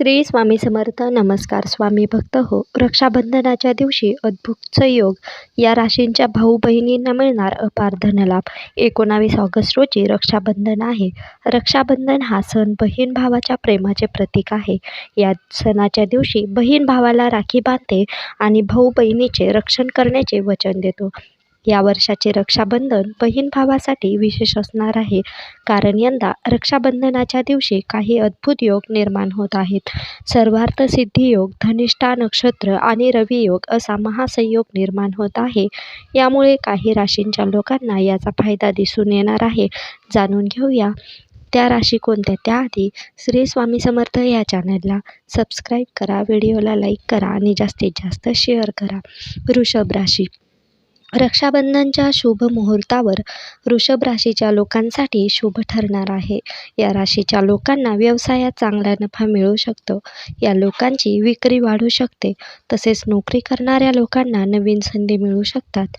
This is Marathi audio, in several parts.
श्री स्वामी समर्थ नमस्कार स्वामी भक्त हो. रक्षाबंधनाच्या दिवशी अद्भुत योग. या राशींच्या भाऊ बहिणींना मिळणार अपार धनलाभ एकोणावीस ऑगस्ट रोजी रक्षाबंधन आहे. रक्षाबंधन हा सण बहीण भावाच्या प्रेमाचे प्रतीक आहे. या सणाच्या दिवशी बहीण भावाला राखी बांधते आणि भाऊ बहिणीचे रक्षण करण्याचे वचन देतो. या वर्षाचे रक्षाबंधन बहीण भावासाठी विशेष असणार आहे. कारण यंदा रक्षाबंधनाच्या दिवशी काही अद्भुत योग निर्माण होत आहेत. सर्वार्थ सिद्धी योग धनिष्ठा नक्षत्र आणि रवी योग असा महासंयोग निर्माण होत आहे. यामुळे काही राशींच्या लोकांना याचा फायदा दिसून येणार आहे. जाणून घेऊया. त्या राशी कोणत्या? त्याआधी श्री स्वामी समर्थ या चॅनलला सबस्क्राईब करा व्हिडिओला लाईक करा आणि जास्तीत जास्त शेअर करा. वृषभ राशी. रक्षाबंधनच्या शुभ मुहूर्तावर वृषभ राशीच्या लोकांसाठी शुभ ठरणार आहे. या राशीच्या लोकांना व्यवसायात चांगला नफा मिळू शकतो. या लोकांची विक्री वाढू शकते. तसेच नोकरी करणाऱ्या लोकांना नवीन संधी मिळू शकतात.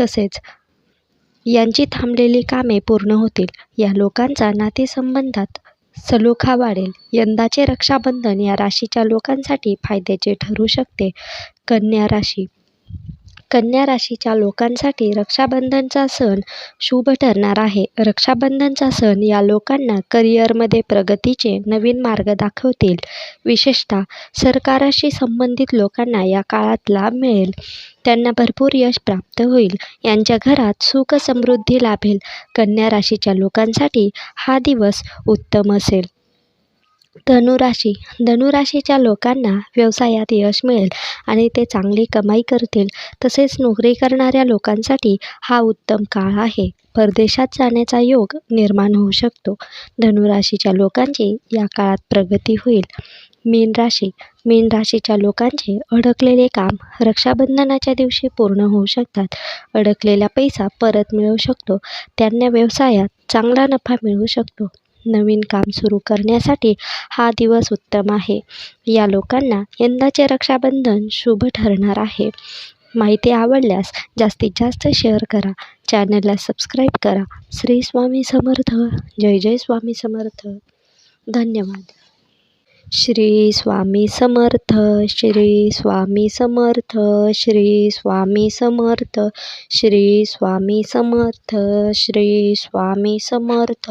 तसेच यांची थांबलेली कामे पूर्ण होतील. या लोकांचा नातेसंबंधात सलोखा वाढेल. यंदाचे रक्षाबंधन या राशीच्या लोकांसाठी फायद्याचे ठरू शकते. कन्या राशी कन्या राशीच्या लोकांसाठी रक्षाबंधनचा सण शुभ ठरणार आहे. रक्षाबंधनचा सण या लोकांना करिअरमध्ये प्रगतीचे नवीन मार्ग दाखवतील. विशेषतः सरकाराशी संबंधित लोकांना या काळात लाभ मिळेल. त्यांना भरपूर यश प्राप्त होईल. यांच्या घरात सुख समृद्धी लाभेल. कन्या राशीच्या लोकांसाठी हा दिवस उत्तम असेल. धनुराशी. धनुराशीच्या लोकांना व्यवसायात यश मिळेल आणि ते चांगली कमाई करतील. तसेच नोकरी करणाऱ्या लोकांसाठी हा उत्तम काळ आहे. परदेशात जाण्याचा योग निर्माण होऊ शकतो. धनुराशीच्या लोकांची या काळात प्रगती होईल. मीन राशी. मीन राशीच्या लोकांचे अडकलेले काम रक्षाबंधनाच्या दिवशी पूर्ण होऊ शकतात. अडकलेला पैसा परत मिळू शकतो. त्यांना व्यवसायात चांगला नफा मिळू शकतो. नवीन काम सुरू करण्यासाठी हा दिवस उत्तम आहे. या लोकांना यंदाचे रक्षाबंधन शुभ ठरणार आहे. माहिती आवडल्यास जास्तीत जास्त शेअर करा. चॅनलला सबस्क्राईब करा. श्री स्वामी समर्थ. जय जय स्वामी समर्थ. धन्यवाद. श्री स्वामी समर्थ. श्री स्वामी समर्थ. श्री स्वामी समर्थ. श्री स्वामी समर्थ. श्री स्वामी समर्थ.